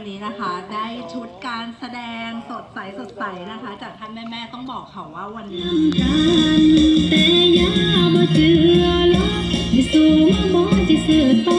วันนี้นะคะ ได้ชุดการแสดงสดใสสดใสนะคะ จากท่านแม่ๆต้องบอกเขาว่าวันนี้แต่ยาบ่เจือหรอกให้สู้มาบ่สิซื้อทอ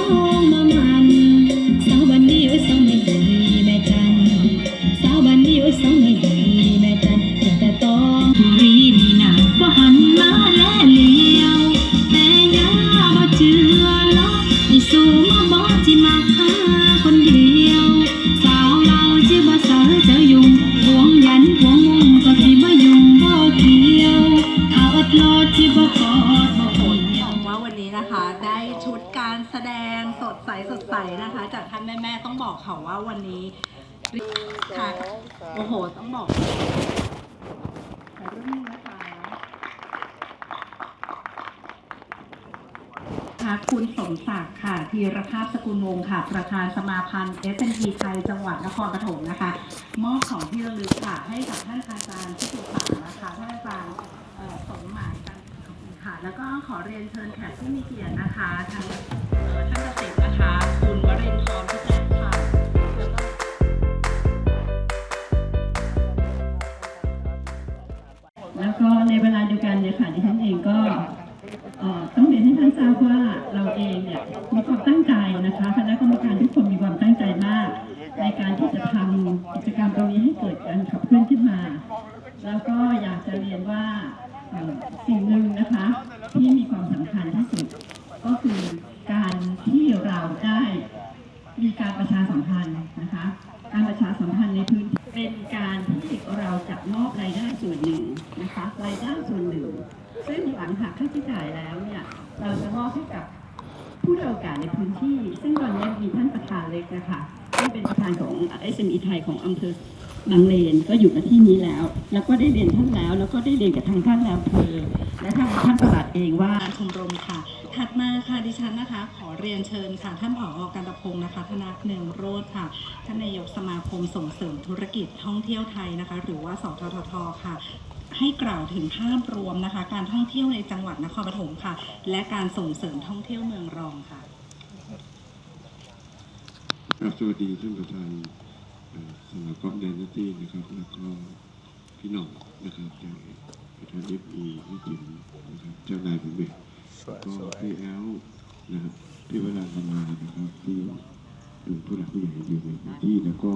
ต้องบอกเขาว่าวันนี้ค่ะโอ้โห ต้องบอกถ่ายรูปนิ่งนะคะค่ะคุณสมศักดิ์ค่ะธีรภาพสกุลวงศ์ค่ะ ประธานสมาพันธ์ s อ p ไทยจังหวัดนครปฐมนะคะ มอบของที่ระลึกค่ะ ให้กับท่านอาจารย์ที่ปรึกษานะคะท่านอาจารย์เอ่อสมหมายกันขอบคุณค่ะ แล้วก็ขอเรียนเชิญแขกผู้มีเกียรตินะคะทางเอ่อท่านเกษตรนะคะ คุณวรินทร์ ค่ะดิฉันเองก็ต้องเรียนให้ท่านทราบว่าเราเองเนี่ยมีความตั้งใจนะคะคณะกรรมการทุกคนมีความตั้งใจมาก ในการที่จะทำกิจกรรมตรงนี้ให้เกิดการขับเคลื่อนขึ้นมา แล้วก็อยากจะเรียนว่าเอ่อสิ่งหนึ่งนะคะที่มีความสำคัญที่สุด ก็คือการที่เราได้ มีการประชาสัมพันธ์นะคะ การประชาสัมพันธ์ในพื้นที่เป็นการที่เราจะมอบรายได้ส่วนหนึ่งนะคะรายได้ส่วนหนึ่ง ซึ่งหลังหักค่าใช้จ่ายแล้วเนี่ยเราจะมอบให้กับ ผู้ได้โอกาสในพื้นที่ ซึ่งตอนนี้มีท่านประธานเล็กนะคะที่เป็นประธานของ SME ไทยของอำเภอบางเลนก็อยู่กับที่นี้แล้ว แล้วก็ได้เรียนท่านแล้ว แล้วก็ได้เรียนกับทางท่านแล้วเภอและท่างท่านประหลัดเองว่าชมรมค่ะ ถัดมาค่ะดิฉันนะคะ ขอเรียนเชิญค่ะ ท่านผอกันตพงศ์นะคะ ธนาหนึ่งโรธค่ะ ท่านนายกสมาคมส่งเสริมธุรกิจท่องเที่ยวไทยนะคะ หรือว่าสทททค่ะ ให้กล่าวถึงภาพรวมนะคะ การท่องเที่ยวในจังหวัดนครปฐมค่ะ และการส่งเสริมท่องเที่ยวเมืองรองค่ะครับสวัสดีท่านประธานเอ่อสำนักกอล์ฟแดนเนตี้นะครับแล้วก็พี่หน้องนะครับจากประธานเอฟอีพี่จิ๋มนะครับเจ้านายผมเองก็พี่แอลนะครับที่เวลาทำงานนะครับที่ดูผู้หลักผู้ใหญ่อยู่ในพื้นที่แล้วก็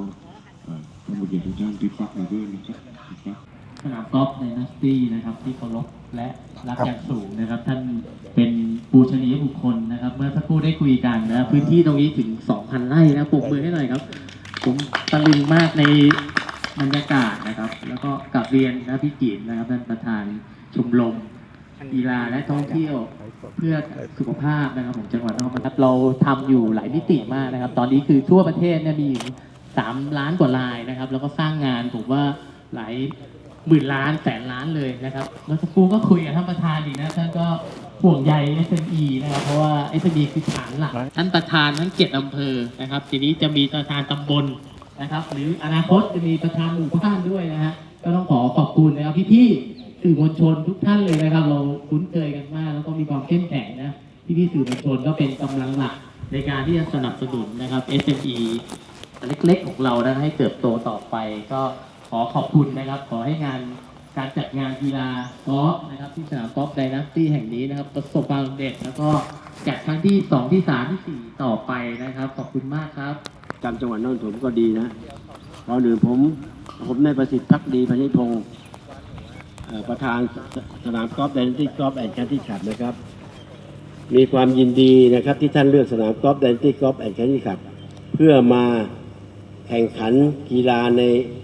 เอ่อท่านผู้ใหญ่ทุกท่านที่ฟักมาด้วยนะครับที่ฟัก สนามกอล์ฟในนัสตี้นะครับ ที่เคารพและรักอย่างสูงนะครับ ท่านเป็นปูชนียบุคคลนะครับ เมื่อสักครู่ได้คุยกันนะพื้นที่ตรงนี้ถึง 2,000 ไร่นะปรบมือให้หน่อยครับ ผมตะลึงมากในบรรยากาศนะครับ แล้วก็กลับเรียนนะพี่จิ๋มนะครับท่านประธานชมรมกีฬาและท่องเที่ยวเพื่อสุขภาพนะครับของจังหวัดนครปฐมเราทำอยู่หลายมิติมากนะครับ ตอนนี้คือทั่วประเทศเนี่ยมีอยู่สามล้านกว่ารายนะครับ แล้วก็สร้างงานผมว่าหลาย หมื่นล้านแสนล้านเลยนะครับเมื่อสักครู่ก็คุยกับท่านประธานอีกนะท่านก็ห่วงใย SME นะครับเพราะว่า SME คือฐานหลักท่านประธานทั้งเจ็ดอำเภอนะครับ ทีนี้จะมีประธานตำบลนะครับ หรืออนาคตจะมีประธานหมู่บ้านด้วยนะฮะก็ต้องขอขอบคุณนะครับพี่ๆสื่อมวลชนทุกท่านเลยนะครับ เราคุ้นเคยกันมาก แล้วก็มีความเข้มแข็งนะพี่ๆสื่อมวลชนก็เป็นกำลังหลักในการที่จะสนับสนุนนะครับ SME เล็กๆของเรานะให้เติบโตต่อไปก็ข อขอบคุณนะครับ ขอให้งานการจัดงานกีฬากอล์ฟนะครับ ที่สนามกอล์ฟไดนาสตี้แห่งนี้นะครับ ประสบความสำเร็จแล้วก็จัดครั้งที่สองที่สามที่สี่ต่อไปนะครับ ขอบคุณมากครับจำจังหวัดนครปฐมก็ดีนะตอนอื่นผม ผมนายประสิทธิ์พักดีพันิพงศ์ประธานสนามกอล์ฟแดนตี้กอล์ฟแอนด์แคนตี้ขับนะครับ มีความยินดีนะครับที่ท่านเลือกสนามกอล์ฟแดนตี้กอล์ฟแอนด์แคนตี้ขับ เพื่อมา แข่งขันกีฬาใน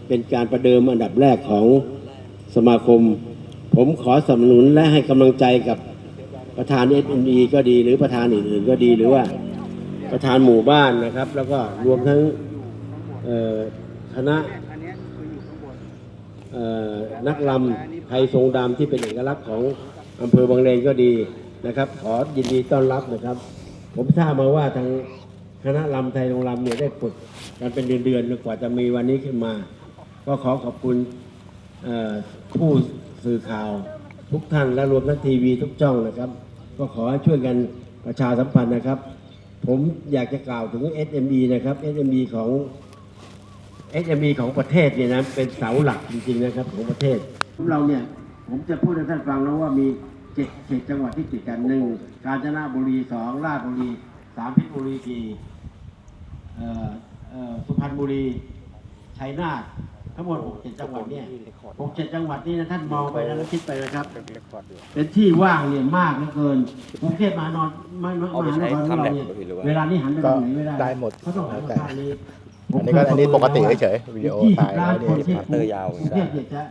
เป็นการประเดิมอันดับแรกของสมาคม ผมขอสนับสนุนและให้กำลังใจกับประธาน s อ e ก็ดี หรือประธานอื่นๆก็ดีหรือว่าประธานหมู่บ้านนะครับ แล้วก็รวมทั้งคณะนักลำไทยทรงดำที่เป็นเอกลักษณ์ของอำเภอบางเลนก็ดีนะครับ ขอยินดีต้อนรับนะครับ ผมทราบมาว่าทาง คณะลำไทยทรงลำเนี่ยได้ฝึกกันเป็นเดือนๆกว่าจะมีวันนี้ขึ้นมา ก็ขอขอบคุณเอ่อผู้สื่อข่าวทุกท่านและรวมทั้งทีวีทุกช่องนะครับ ก็ขอให้ช่วยกันประชาสัมพันธ์นะครับ ผมอยากจะกล่าวถึง SME นะครับ SME ของ SME ของประเทศเนี่ยนะเป็นเสาหลักจริงๆนะครับของประเทศเราเนี่ยผมจะพูดให้ท่านฟังแล้วว่ามีเจ็ดจังหวัดที่ติดกันหนึ่งกาญจนบุรีสองราชบุรี สามเพชรบุรีสี่เอ่อเอ่อสุพรรณบุรีชัยนาททั้งหมดหกเจ็ดจังหวัดเนี่ยหกเจ็ดจังหวัดนี่นะท่านมองไปนะแล้วคิดไปนะครับ เป็นที่ว่างเนี่ยมากเหลือเกินกรุงเทพมหานอนมหานครของเราเนี่ยเวลานี้หันไปทางไหนไม่ได้ได้หมดเขาต้องหันมาทางนี้อันนี้ก็อันนี้ปกติเฉยๆวิดีโอถ่ายไว้นี่ที่พาร์ทเตอร์ยาวกรุงเทพเนี่ยจะ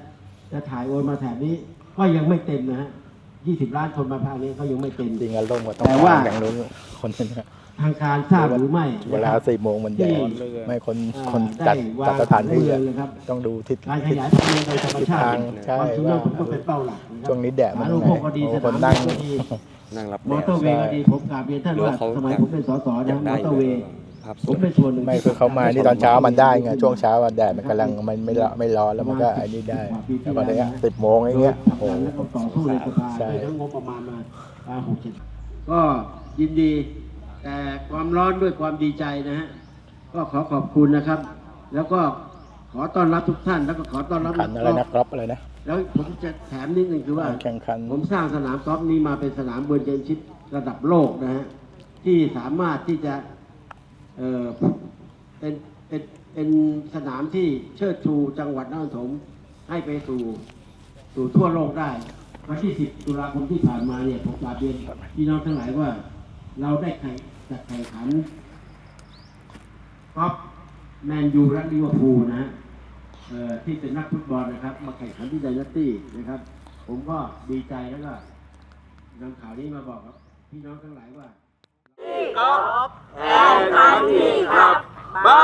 จะถ่ายโอนมาแถบนี้ก็ยังไม่เต็มนะฮะ20ล้านคนมาภาคนี้ก็ยังไม่เต็มจริงอารมณ์ก็ต้องแต่ว่าอย่างนู้นคนนึงอะ ทางการทราบหรือไม่เวลาสี่โมงมันแดดไม่คนอ่าคนจัดไวจัดสถานที่เมืออะงนะครับ ต้องดูทิศการขทิศ ยายพันธุ์โดยธรรมชาติใช่ ความสูงว่าเราผมก็เป็นเป้าหลักะครับช่วงนี้แดดมันสาธารณูปโภคก็ดีโอ้สคนนามนั่ง บินก็ดีนั่งรับมแดอด เตอร์เวย์ก็ดีผมกราบเรียนท่านหรือว่าว่าเขาสมัยผมเป็นสสอนะยากมได้อเตอร์เวย์ภาพสผมดเป็นส่วนหนึ่งไม่คือเขามานี่ตอนเช้ามันได้ไงช่วงเช้าอะแดดมันกำลังมันไม่ร้อนไม่ร้อนแล้วมันก็ไอ้นี่ได้แล้วพอได้สิบโมงอย่างเงี้ยโอ้โอ้โหโหแล้วก็ต่อสู้ในสภาใช่ ด้วยทั้งงบประมาณมาอ่าหกเจ็ดก็ยินดี แต่ความร้อนด้วยความดีใจนะฮะก็ขอขอบคุณนะครับ แล้วก็ขอต้อนรับทุกท่านแล้วก็ขอต้อนรับขันอะไรนะกรอบอะไรนะแล้วผมจะแถมนิดหนึ่งคือว่าแข่งขันผมสร้างสนามกอล์ฟนี้มาเป็นสนามเบอร์เจนชิประดับโลกนะฮะที่สามารถที่จะเอ่อเป็นเป็นเป็นสนามที่เชิดชูจังหวัดนครปฐมให้ไปสู่สู่ทั่วโลกได้วันที่ 10 ตุลาคมที่ผ่านมาเนี่ยผมกราบเรียนพี่น้องทั้งหลายว่า เราได้แข่งจัดแข่งขันกอล์ฟแมนยูและลิเวอร์พูลนะฮะเอ่อที่เป็นนักฟุตบอลนะครับ มาแข่งขันที่ไดนาตี้นะครับ ผมก็ดีใจแล้วก็นำข่าวนี้มาบอกครับ พี่น้องทั้งหลายว่ามา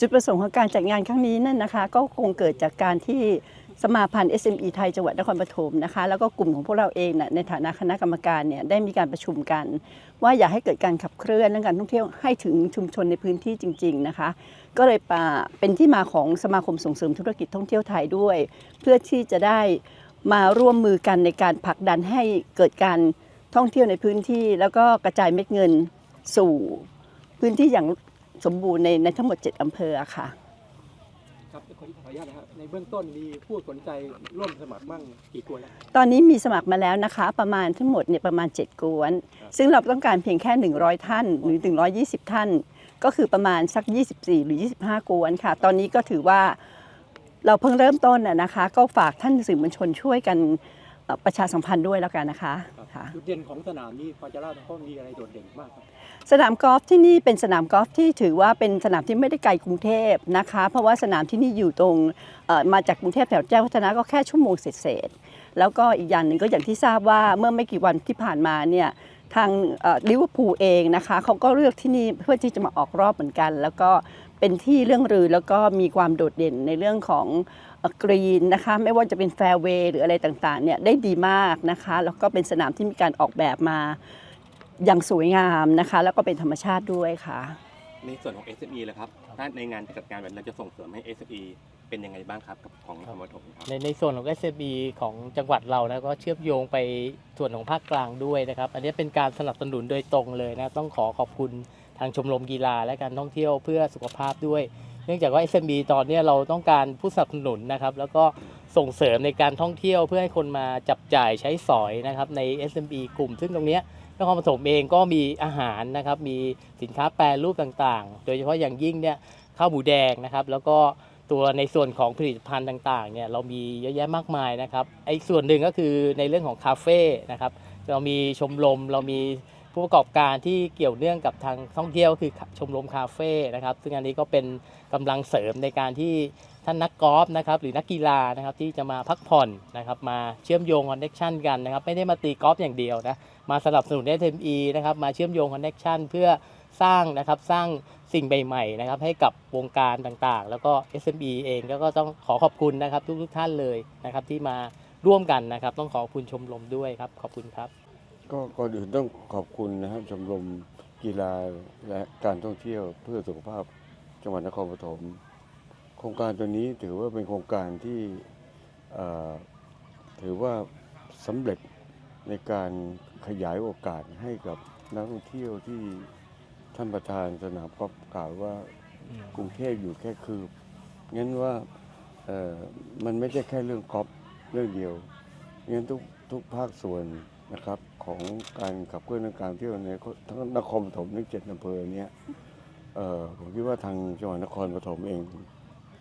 จุดประสงค์ของการจัดงานครั้งนี้นั่นนะคะ ก็คงเกิดจากการที่สมาพันธ์ SME ไทยจังหวัดนครปฐมนะคะแล้วก็กลุ่มของพวกเราเองนะในฐานะคณะกรรมการเนี่ยได้มีการประชุมกัน ว่าอยากให้เกิดการขับเคลื่อนเรื่องการท่องเที่ยวให้ถึงชุมชนในพื้นที่จริง ๆนะคะ ก็เลยปาเป็นที่มาของสมาคมส่งเสริมธุรกิจท่องเที่ยวไทยด้วย เพื่อที่จะได้มาร่วมมือกันในการผลักดันให้เกิดการท่องเที่ยวในพื้นที่ แล้วก็กระจายเม็ดเงินสู่พื้นที่อย่าง สมบูรณ์ในในทั้งหมด 7 อำเภออะค่ะ ครับขอขออนุญาตนะครับในเบื้องต้นมีผู้สนใจร่วมสมัครบ้างกี่คนแล้ว ตอนนี้มีสมัครมาแล้วนะคะ ประมาณทั้งหมดเนี่ยประมาณ 7 กวน ซึ่งเราต้องการเพียงแค่ 100 ท่าน หรือ 120 ท่าน ก็คือประมาณสัก 24 หรือ 25 กวนค่ะ ตอนนี้ก็ถือว่าเราเพิ่งเริ่มต้นน่ะนะคะ ก็ฝากท่านสื่อมวลชนช่วยกันเอ่อ ประชาสัมพันธ์ด้วยแล้วกันนะคะค่ะจุดเด่นของสนามนี้พอจะเล่าได้เพราะมีอะไรโดดเด่นมากครับสนามกอล์ฟที่นี่เป็นสนามกอล์ฟที่ถือว่าเป็นสนามที่ไม่ได้ไกลกรุงเทพนะคะ เพราะว่าสนามที่นี่อยู่ตรงเอ่อมาจากกรุงเทพแถวแจ้งวัฒนะก็แค่ชั่วโมงเศษๆแล้วก็อีกอย่างหนึ่งก็อย่างที่ทราบว่าเมื่อไม่กี่วันที่ผ่านมาเนี่ยทางลิเวอร์พูลเองนะคะเขาก็เลือกที่นี่เพื่อที่จะมาออกรอบเหมือนกัน แล้วก็เป็นที่เรื่องรือแล้วก็มีความโดดเด่นในเรื่องของ กรีนนะคะไม่ว่าจะเป็นแฟร์เวย์หรืออะไรต่างๆเนี่ยได้ดีมากนะคะแล้วก็เป็นสนามที่มีการออกแบบมาอย่างสวยงามนะคะ แล้วก็เป็นธรรมชาติด้วยค่ะ ในส่วนของ SME แล้วครับถ้าในงานที่จัดการแบบเราจะส่งเสริมให้ SME เป็นยังไงบ้างครับกับของนครปฐมครับในในส่วนของ SME ของจังหวัดเรานะก็เชื่อมโยงไปส่วนของภาคกลางด้วยนะครับ อันนี้เป็นการสนับสนุนโดยตรงเลยนะ ต้องขอขอบคุณทางชมรมกีฬาและการท่องเที่ยวเพื่อสุขภาพด้วย เนื่องจากว่า SME ตอนนี้เราต้องการผู้สนับสนุนนะครับ แล้วก็ส่งเสริมในการท่องเที่ยวเพื่อให้คนมาจับจ่ายใช้สอยนะครับใน SME กลุ่ม ซึ่งตรงนี้นครปฐมเองก็มีอาหารนะครับ มีสินค้าแปรรูปต่างๆ โดยเฉพาะอย่างยิ่งเนี่ยข้าวหมูแดงนะครับ แล้วก็ตัวในส่วนของผลิตภัณฑ์ต่างๆเนี่ยเรามีเยอะแยะมากมายนะครับไอ้ส่วนหนึ่งก็คือในเรื่องของคาเฟ่นะครับเรามีชมรมเรามี ผู้ประกอบการที่เกี่ยวเนื่องกับทางท่องเที่ยวคือชมรมคาเฟ่นะครับ ซึ่งอันนี้ก็เป็นกำลังเสริมในการที่ท่านนักกอล์ฟนะครับหรือนักกีฬานะครับที่จะมาพักผ่อนนะครับมาเชื่อมโยงคอนเน c ชันกันนะครับไม่ได้มาตีกอล์ฟอย่างเดียวนะมาสนับสนุน SME นะครับมาเชื่อมโยงคอนเน c ชันเพื่อสร้างนะครับสร้างสิ่งใหม่ๆนะครับให้กับวงการต่างๆ แล้วก็ SME เองก็ต้องขอขอบคุณนะครับทุกๆท่านเลยนะครับที่มาร่วมกันนะครับ ต้องขอบคุณชมรมด้วยครับ ขอบคุณครับ ก็ก่อนอื่นต้องขอบคุณนะครับชมรมกีฬาและการท่องเที่ยวเพื่อสุขภาพจังหวัดนครปฐมโครงการตัวนี้ถือว่าเป็นโครงการที่ถือว่าสำเร็จในการขยายโอกาสให้กับนักท่องเที่ยวที่ท่านประธานสนามกอล์ฟกล่าวว่ากรุงเทพอยู่แค่คืบงั้นว่ามันไม่ใช่แค่เรื่องกอล์ฟเรื่องเดียวงั้นทุกทุกภาคส่วน นะครับของการขับเคลื่อนเรื่องการเที่ยวในทั้งนครปฐมทั้งเจ็ดอำเภอเนี้ยผมคิดว่าทางจังหวัดนครปฐมเอง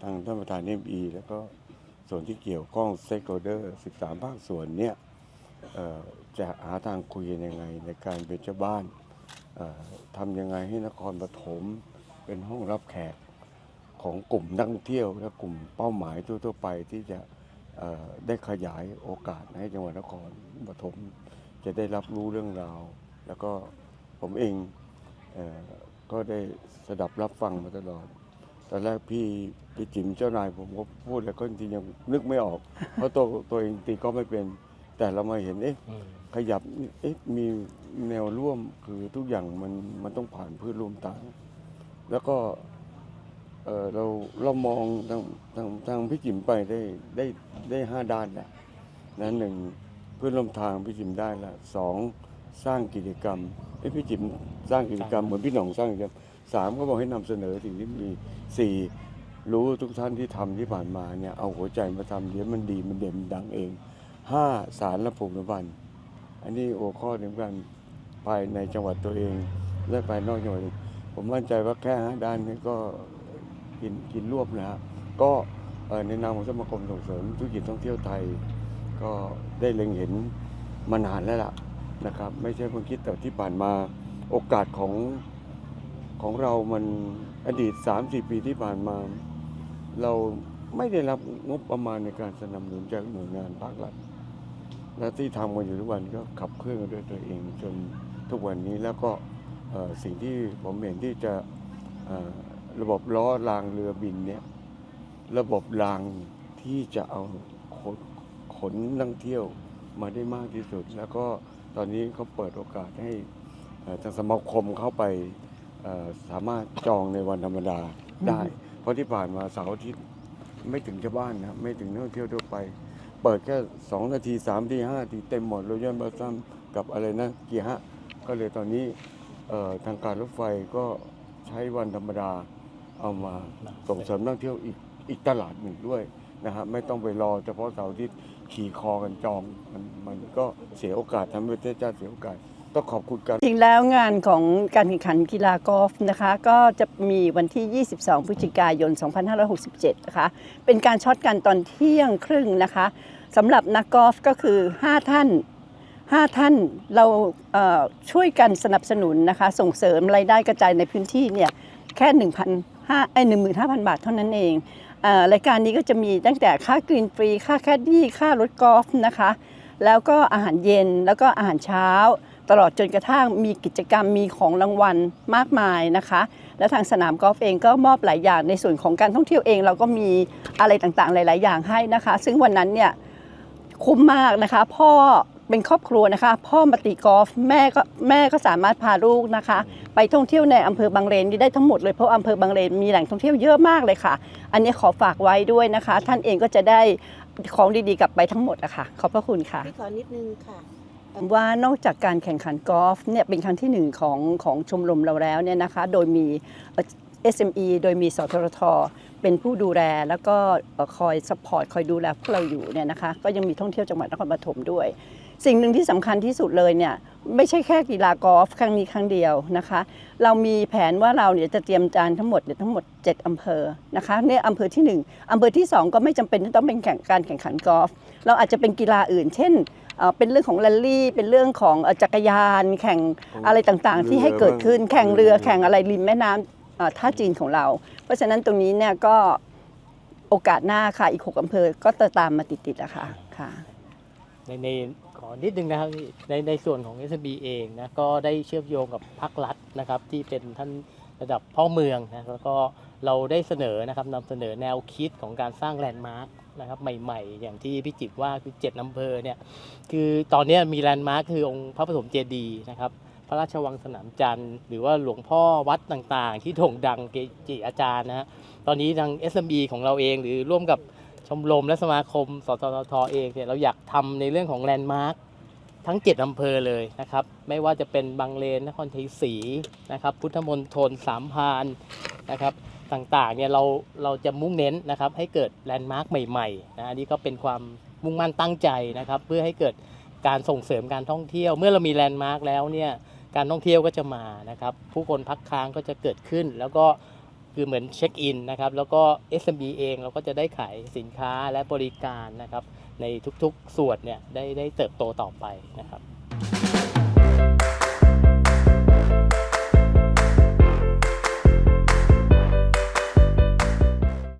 ทางท่านประธานเอ็มอีแล้วก็ส่วนที่เกี่ยวข้องเต็กโฮเดอร์13 ภาคส่วนเนี้ยจะหาทางคุยยังไงในการเป็นเจ้าบ้านทำยังไงให้นครปฐมเป็นห้องรับแขกของกลุ่มนักท่องเที่ยวและกลุ่มเป้าหมายทั่วๆไปที่จะได้ขยายโอกาสให้จังหวัดนครปฐม จะได้รับรู้เรื่องราว แล้วก็ผมเองเออก็ได้สดับรับฟังมาตลอด ตอนแรกพี่พี่จิ๋มเจ้านายผมก็พูดแล้วก็จริงๆยังนึกไม่ออก เพราะตัวตัวเองตีก็ไม่เป็น แต่เรามาเห็นเอ๊ะอืมขยับเอ๊ะมีแนวร่วมคือทุกอย่างมันมันต้องผ่านเพื่อนร่วมทางแล้วก็เออเราเรามองทางทางทางพี่จิ๋มไปได้ได้ได้ห้าด้านแหละนั้นหนึ่ง เพื่อนร่วมทางพี่จิมได้ละสองสร้างกิจกรรมเอ้ยพี่จิมสร้างกิจกรรมเหมือนพี่หน่องสร้างกิจกรรมสามก็บอกให้นำเสนอสิ่งที่มีสี่รู้ทุกท่านที่ทำที่ผ่านมาเนี่ยเอาหัวใจมาทำเดี๋ยวมันดีมันเด่นมันดังเองห้าสารและภูมิบัน อันนี้หัวข้อหนึ่งกันภายในจังหวัดตัวเอง และภายนอกจังหวัดเองผมมั่นใจว่าแค่ห้าด้านนี้ก็กินกินรวบนะครับก็เอ่อในนามของสมาคมส่งเสริมธุรกิจท่องเที่ยวไทย ก็ได้เล็งเห็นมานานแล้วล่ะนะครับ ไม่ใช่เพิ่งคิดแต่ที่ผ่านมาโอกาสของของเรามันอดีต 3-4 ปีที่ผ่านมา เราไม่ได้รับงบประมาณในการสนับสนุนจากหน่วยงานภาครัฐและที่ทำกันอยู่ทุกวันก็ขับเคลื่อนกันด้วยตัวเองจนทุกวันนี้แล้วก็สิ่งที่ผมเห็นที่จะระบบล้อรางเรือบินเนี่ยระบบรางที่จะเอาขน นนักท่องเที่ยวมาได้มากที่สุด แล้วก็ตอนนี้เขาเปิดโอกาสให้เอ่อทางสมาคมเข้าไปเอ่อสามารถจองในวันธรรมดาได้ เพราะที่ผ่านมาเสาร์อาทิตย์ไม่ถึงชาวบ้านนะครับไม่ถึงนักท่องเที่ยวทั่วไป เปิดแค่สองนาทีสามนาทีห้านาทีเต็มหมดโรยันบัสซัมกับอะไรนะเกียร์ฮะก็เลยตอนนี้เอ่อทางการรถไฟก็ใช้วันธรรมดาเอามาส่งเสริมนักท่องเที่ยวอีกอีกตลาดหนึ่งด้วย นะฮะไม่ต้องไปรอเฉพาะเสาร์อาทิตย์ขี่คอกันจองมันมันก็เสียโอกาสทำให้ประเทศชาติเสียโอกาสต้องขอบคุณกันจริงแล้วงานของการแข่งขันกีฬากอล์ฟนะคะ ก็จะมีวันที่ 22 พฤศจิกายน 2567 นะคะ เป็นการช็อตกันตอนเที่ยงครึ่งนะคะสำหรับนักกอล์ฟก็คือ 5 ท่าน 5 ท่านเราเช่วยกันสนับสนุนนะคะ ส่งเสริมรายได้กระจายในพื้นที่เนี่ยแค่ 1,500ไอ้15,000 บาทเท่านั้นเอง รายการนี้ก็จะมีตั้งแต่ค่ากรีนฟรี ค่าแคดดี้ค่ารถกอล์ฟนะคะ แล้วก็อาหารเย็นแล้วก็อาหารเช้า ตลอดจนกระทั่งมีกิจกรรมมีของรางวัลมากมายนะคะ และทางสนามกอล์ฟเองก็มอบหลายอย่างในส่วนของการท่องเที่ยวเอง เราก็มีอะไรต่างๆ หลาย ๆ อย่างให้นะคะ ซึ่งวันนั้นเนี่ยคุ้มมากนะคะ พ่อ เป็นครอบครัวนะคะ พ่อมาตีกอล์ฟแม่ก็แม่ก็สามารถพาลูกนะคะ ไปท่องเที่ยวในอำเภอบางเลนนี่ได้ทั้งหมดเลยเพราะอำเภอบางเลนมีแหล่งท่องเที่ยวเยอะมากเลยค่ะ อันนี้ขอฝากไว้ด้วยนะคะ ท่านเองก็จะได้ของดีๆกลับไปทั้งหมดอะค่ะ ขอบพระคุณค่ะพี่ขอนิดนึงค่ะว่านอกจากการแข่งขันกอล์ฟเนี่ยเป็นครั้งที่หนึ่งของของชมรมเราแล้วเนี่ยนะคะ โดยมีเอ่อ SME โดยมีสทรทเป็นผู้ดูแลแล้วก็เอ่อคอยสปอร์ตคอยดูแลพวกเราอยู่เนี่ยนะคะ ก็ยังมีท่องเที่ยวจังหวัดนครปฐมด้วย สิ่งหนึ่งที่สำคัญที่สุดเลยเนี่ยไม่ใช่แค่กีฬากอล์ฟครั้งนี้ครั้งเดียวนะคะ เรามีแผนว่าเราเนี่ยจะเตรียมการทั้งหมดเนี่ยทั้งหมด 7อำเภอนะคะเนี่ยอำเภอทีหนึ่1อำเภอที่ 2 ก็ไม่จำเป็นที่ต้องเป็นแข่งการแข่งขันกอล์ฟเราอาจจะเป็นกีฬาอื่น เช่นเอ่อเป็นเรื่องของแรลลี่ เป็นเรื่องของเอ่อจักรยาน แข่งอะไรต่างๆ ที่ให้เกิดขึ้นแข่งเรือแข่งอะไรริมแม่น้ำเอ่อท่าจีนของเรา เพราะฉะนั้นตรงนี้เนี่ยก็โอกาสหน้าค่ะอีก 6 อำเภอก็จะตามมาติดๆอะค่ะค่ะในในข อนิดนึงนะครับในในส่วนของ SB เองนะก็ได้เชื่อมโยงกับภาครัฐนะครับที่เป็นท่านระดับพ่อเมืองนะแล้วก็เราได้เสนอนะครับนำเสนอแนวคิดของการสร้างแลนด์มาร์คนะครับใหม่ๆ อย่างที่พี่จิบว่าคือเจ็ดอำเภอเนี่ยคือตอนนี้มีแลนด์มาร์คคือองค์พระปฐมเจดีย์นะครับพระราชวังสนามจันทร์ หรือว่าหลวงพ่อวัดต่างๆ ที่โด่งดังเกจิอาจารย์นะฮะตอนนี้ทาง SME ของเราเองหรือร่วมกับ ชมรมและสมาคม สตททเองเนี่ยเราอยากทำในเรื่องของแลนด์มาร์คทั้ง 7 อำเภอเลยนะครับ ไม่ว่าจะเป็นบางเลนนครชัยศรีนะครับ พุทธมณฑลสามพานนะครับต่างๆเนี่ยเราเราจะมุ่งเน้นนะครับให้เกิดแลนด์มาร์คใหม่ๆนะอันนี้ก็เป็นความมุ่งมั่นตั้งใจนะครับ เพื่อให้เกิดการส่งเสริมการท่องเที่ยว เมื่อเรามีแลนด์มาร์คแล้วเนี่ยการท่องเที่ยวก็จะมานะครับ ผู้คนพักค้างก็จะเกิดขึ้น แล้วก็ คือเหมือนเช็คอินนะครับ แล้วก็ SMB เองเราก็จะได้ขายสินค้าและบริการนะครับ ในทุกๆส่วนเนี่ยได้ได้เติบโตต่อไปนะครับ